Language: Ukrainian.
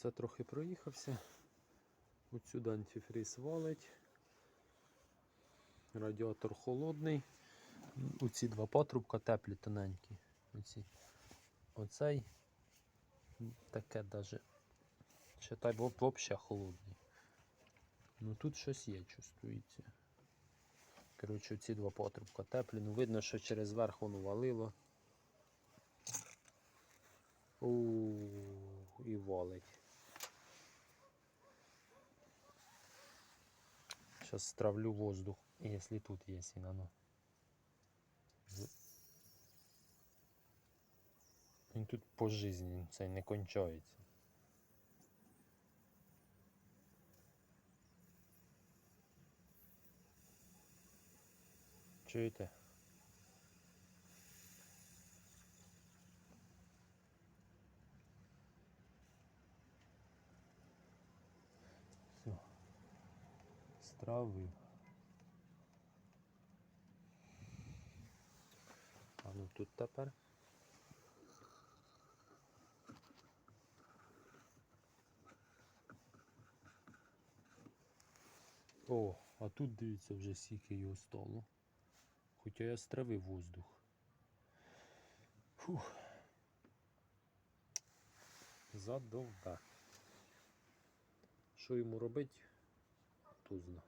Це трохи проїхався. Отсюди антифріз валить. Радіатор холодний. Оці два патрубка теплі тоненькі. Оці. Оцей таке даже. Читай, взагалі холодний. Ну тут щось є, чувствується. Коротше, ці два патрубка теплі. Ну видно, що через верх воно валило. У і валить. Сейчас стравлю воздух, если тут есть оно. Він тут по жизни цей не кончається. Чуєте? Стравив. А ну тут тепер. О, а тут дивіться вже скільки його стало. Хоча я стравив воздух. Фух. Задовбе. Що йому робити? tozuna.